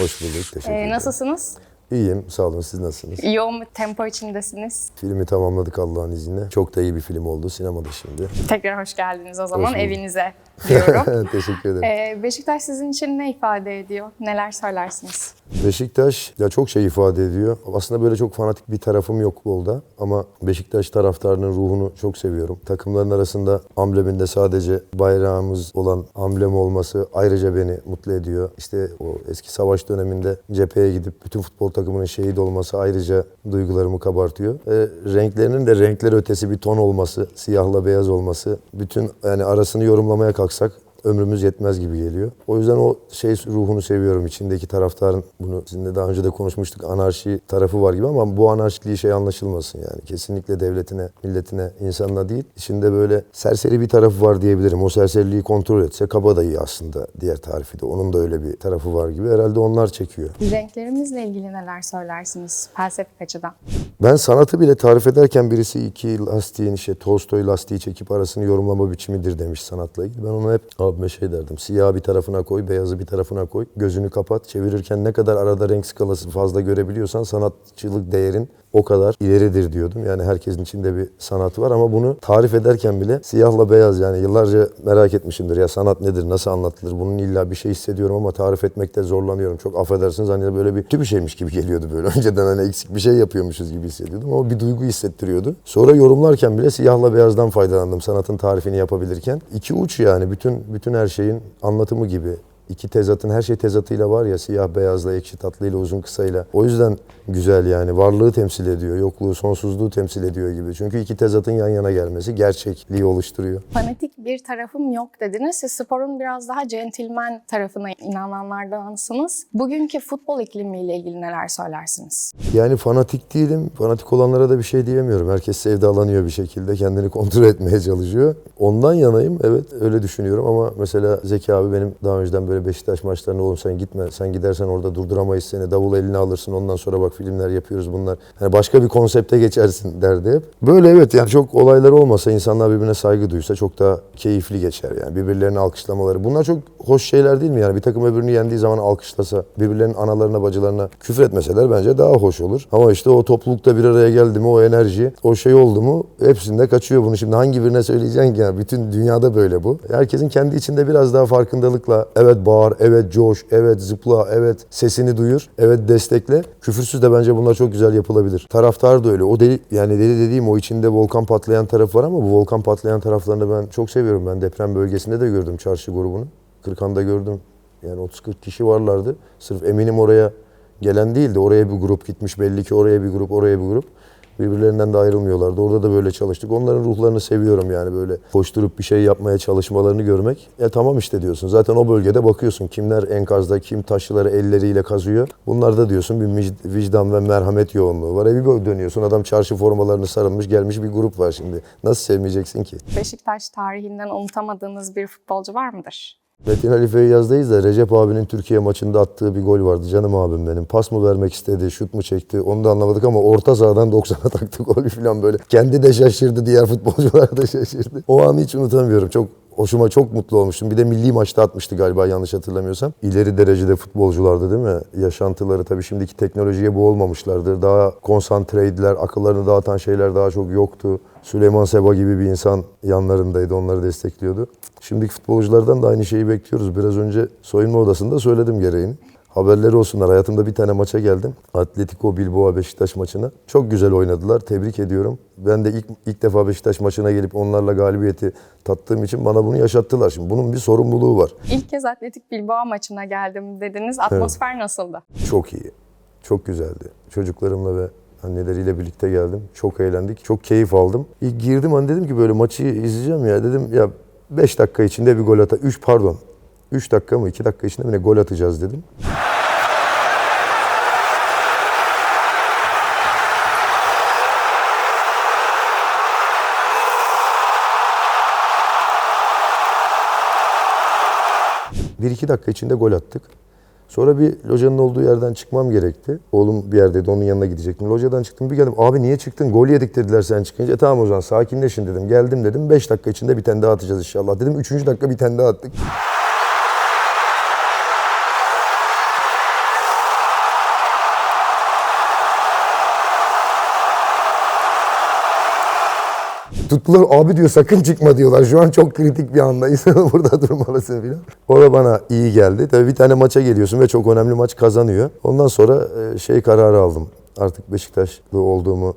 Hoş bulduk. Teşekkür Ee, ederim. nasılsınız? İyiyim. Sağ olun. Siz nasılsınız? Yoğun bir tempo içindesiniz. Filmi tamamladık Allah'ın izniyle. Çok da iyi bir film oldu. Sinemada şimdi. Tekrar hoş geldiniz o zaman evinize diyorum. Teşekkür ederim. Ee, Beşiktaş sizin için ne ifade ediyor? Neler söylersiniz? Beşiktaş ya çok şey ifade ediyor. Aslında böyle çok fanatik bir tarafım yok futbolda ama Beşiktaş taraftarının ruhunu çok seviyorum. Takımların arasında ambleminde sadece bayrağımız olan amblem olması ayrıca beni mutlu ediyor. İşte o eski savaş döneminde cepheye gidip bütün futbol takımının şehit olması ayrıca duygularımı kabartıyor. Ve renklerinin de renkler ötesi bir ton olması, siyahla beyaz olması, bütün yani arasını yorumlamaya baksak ömrümüz yetmez gibi geliyor. O yüzden o şey ruhunu seviyorum. İçindeki taraftarın bunu sizinle daha önce de konuşmuştuk. Anarşi tarafı var gibi ama bu anarşikliği şey anlaşılmasın yani. Kesinlikle devletine, milletine, insanına değil. İçinde böyle serseri bir tarafı var diyebilirim. O serseriliği kontrol etse kabadayı aslında diğer tarifi de. Onun da öyle bir tarafı var gibi. Herhalde onlar çekiyor. Renklerimizle ilgili neler söylersiniz felsefik açıdan? Ben sanatı bile tarif ederken birisi iki lastiğin işte Tolstoy lastiği çekip arasını yorumlama biçimidir demiş sanatla ilgili. Ben ona hep abime şey derdim. Siyah bir tarafına koy, beyazı bir tarafına koy. Gözünü kapat. Çevirirken ne kadar arada renk skalası fazla görebiliyorsan sanatçılık değerin o kadar ileridir diyordum. Yani herkesin içinde bir sanatı var ama bunu tarif ederken bile siyahla beyaz yani yıllarca merak etmişimdir. Ya sanat nedir, nasıl anlatılır? Bunun illa bir şey hissediyorum ama tarif etmekte zorlanıyorum. Çok affedersiniz hani böyle bir kötü şeymiş gibi geliyordu böyle. Önceden hani eksik bir şey yapıyormuşuz gibi hissediyordum ama bir duygu hissettiriyordu. Sonra yorumlarken bile siyahla beyazdan faydalandım sanatın tarifini yapabilirken. İki uç yani bütün bütün her şeyin anlatımı gibi İki tezatın her şey tezatıyla var ya siyah beyazla ekşi tatlıyla uzun kısayla. O yüzden güzel yani varlığı temsil ediyor, yokluğu, sonsuzluğu temsil ediyor gibi. Çünkü iki tezatın yan yana gelmesi gerçekliği oluşturuyor. Fanatik bir tarafım yok dediniz. Siz sporun biraz daha centilmen tarafına inananlardansınız. Bugünkü futbol iklimiyle ilgili neler söylersiniz? Yani fanatik değilim. Fanatik olanlara da bir şey diyemiyorum. Herkes sevdalanıyor bir şekilde. Kendini kontrol etmeye çalışıyor. Ondan yanayım. Evet öyle düşünüyorum ama mesela Zeki abi benim daha önceden böyle Beşiktaş maçlarına oğlum sen gitme. Sen gidersen orada durduramayız seni. Davul eline alırsın. Ondan sonra bak filmler yapıyoruz bunlar. Hani başka bir konsepte geçersin derdi hep. Böyle evet yani çok olaylar olmasa insanlar birbirine saygı duysa çok daha keyifli geçer yani. Birbirlerini alkışlamaları. Bunlar çok hoş şeyler değil mi yani? Bir takım öbürünü yendiği zaman alkışlasa, birbirlerinin analarına, bacılarına küfür etmeseler bence daha hoş olur. Ama işte o toplulukta bir araya geldi mi o enerji, o şey oldu mu hepsinde kaçıyor bunu. Şimdi hangi birine söyleyeceksin ki? Yani bütün dünyada böyle bu. Herkesin kendi içinde biraz daha farkındalıkla evet bağır, evet coş, evet zıpla, evet sesini duyur, evet destekle. Küfürsüz de bence bunlar çok güzel yapılabilir. Taraftar da öyle. O deli yani deli dediğim o içinde volkan patlayan taraf var ama bu volkan patlayan taraflarını ben çok seviyorum. Ben deprem bölgesinde de gördüm çarşı grubunu. Kırkan'da gördüm. Yani 30-40 kişi varlardı. Sırf eminim oraya gelen değildi. Oraya bir grup gitmiş belli ki oraya bir grup, oraya bir grup. Birbirlerinden de ayrılmıyorlardı. Orada da böyle çalıştık. Onların ruhlarını seviyorum yani böyle koşturup bir şey yapmaya çalışmalarını görmek. E tamam işte diyorsun. Zaten o bölgede bakıyorsun kimler enkazda, kim taşları elleriyle kazıyor. Bunlarda diyorsun bir vicdan ve merhamet yoğunluğu var. E böyle dönüyorsun adam çarşı formalarını sarılmış gelmiş bir grup var şimdi. Nasıl sevmeyeceksin ki? Beşiktaş tarihinden unutamadığınız bir futbolcu var mıdır? Metin Ali Feyyaz'dayız da Recep abinin Türkiye maçında attığı bir gol vardı. Canım abim benim. Pas mı vermek istedi, şut mu çekti onu da anlamadık ama orta sahadan 90'a taktı gol falan böyle. Kendi de şaşırdı, diğer futbolcular da şaşırdı. O anı hiç unutamıyorum. Çok hoşuma çok mutlu olmuştum. Bir de milli maçta atmıştı galiba yanlış hatırlamıyorsam. İleri derecede futbolculardı değil mi? Yaşantıları tabii şimdiki teknolojiye boğulmamışlardır. Daha konsantreydiler. Akıllarını dağıtan şeyler daha çok yoktu. Süleyman Seba gibi bir insan yanlarındaydı. Onları destekliyordu. Şimdiki futbolculardan da aynı şeyi bekliyoruz. Biraz önce soyunma odasında söyledim gereğini. Haberleri olsunlar. Hayatımda bir tane maça geldim. Atletico Bilbao Beşiktaş maçına. Çok güzel oynadılar. Tebrik ediyorum. Ben de ilk, ilk defa Beşiktaş maçına gelip onlarla galibiyeti tattığım için bana bunu yaşattılar. Şimdi bunun bir sorumluluğu var. İlk kez Atletik Bilbao maçına geldim dediniz. Atmosfer nasıldı? Çok iyi. Çok güzeldi. Çocuklarımla ve anneleriyle birlikte geldim. Çok eğlendik. Çok keyif aldım. İlk girdim hani dedim ki böyle maçı izleyeceğim ya. Dedim ya 5 dakika içinde bir gol ata 3 pardon. 3 dakika mı 2 dakika içinde mi ne gol atacağız dedim. Bir iki dakika içinde gol attık. Sonra bir locanın olduğu yerden çıkmam gerekti. Oğlum bir yerdeydi onun yanına gidecektim. Locadan çıktım bir geldim. Abi niye çıktın? Gol yedik dediler sen çıkınca. E, tamam o zaman sakinleşin dedim. Geldim dedim. 5 dakika içinde bir tane daha atacağız inşallah dedim. 3. dakika bir tane daha attık. Tuttular abi diyor sakın çıkma diyorlar. Şu an çok kritik bir andayız. Burada durmalısın filan. O da bana iyi geldi. Tabii bir tane maça geliyorsun ve çok önemli maç kazanıyor. Ondan sonra e, şey kararı aldım. Artık Beşiktaşlı olduğumu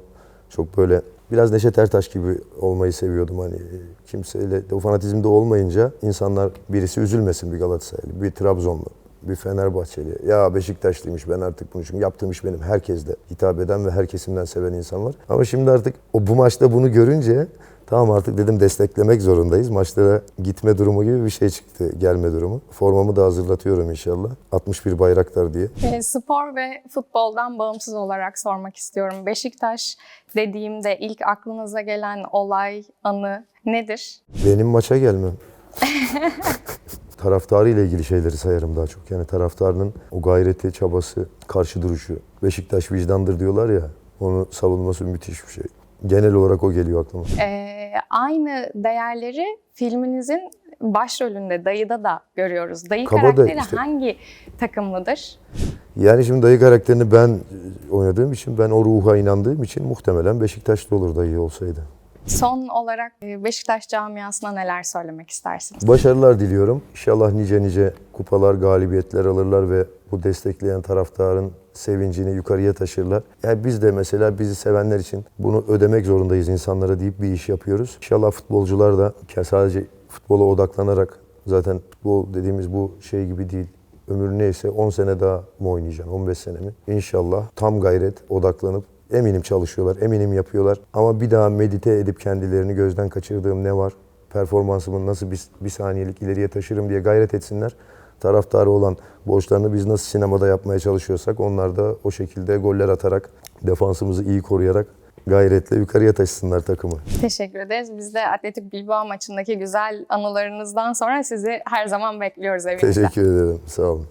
çok böyle biraz Neşet Ertaş gibi olmayı seviyordum. Hani e, kimseyle o fanatizmde olmayınca insanlar birisi üzülmesin bir Galatasaraylı, bir Trabzonlu, bir Fenerbahçeli. Ya Beşiktaşlıymış ben artık bunu çünkü yaptığım iş benim herkesle hitap eden ve her kesimden seven insan var. Ama şimdi artık o bu maçta bunu görünce tamam artık dedim desteklemek zorundayız. Maçlara gitme durumu gibi bir şey çıktı gelme durumu. Formamı da hazırlatıyorum inşallah. 61 bayraktar diye. E, spor ve futboldan bağımsız olarak sormak istiyorum. Beşiktaş dediğimde ilk aklınıza gelen olay, anı nedir? Benim maça gelmem. Taraftarı ile ilgili şeyleri sayarım daha çok. Yani taraftarının o gayreti, çabası, karşı duruşu. Beşiktaş vicdandır diyorlar ya. Onu savunması müthiş bir şey. Genel olarak o geliyor aklıma. E, aynı değerleri filminizin başrolünde, Dayı'da da görüyoruz. Dayı Kabadayı karakteri işte. hangi takımlıdır? Yani şimdi dayı karakterini ben oynadığım için, ben o ruha inandığım için muhtemelen Beşiktaşlı olur dayı olsaydı. Son olarak e, Beşiktaş camiasına neler söylemek istersiniz? Başarılar diliyorum. İnşallah nice nice kupalar, galibiyetler alırlar ve bu destekleyen taraftarın sevincini yukarıya taşırlar. Yani biz de mesela bizi sevenler için bunu ödemek zorundayız insanlara deyip bir iş yapıyoruz. İnşallah futbolcular da sadece futbola odaklanarak zaten futbol dediğimiz bu şey gibi değil. Ömür neyse 10 sene daha mı oynayacaksın, 15 sene mi? İnşallah tam gayret odaklanıp eminim çalışıyorlar, eminim yapıyorlar. Ama bir daha medite edip kendilerini gözden kaçırdığım ne var? performansımı nasıl bir, bir saniyelik ileriye taşırım diye gayret etsinler. Taraftarı olan borçlarını biz nasıl sinemada yapmaya çalışıyorsak onlar da o şekilde goller atarak, defansımızı iyi koruyarak gayretle yukarıya taşısınlar takımı. Teşekkür ederiz. Biz de Atletik Bilbao maçındaki güzel anılarınızdan sonra sizi her zaman bekliyoruz evinizde. Teşekkür ederim. Sağ olun.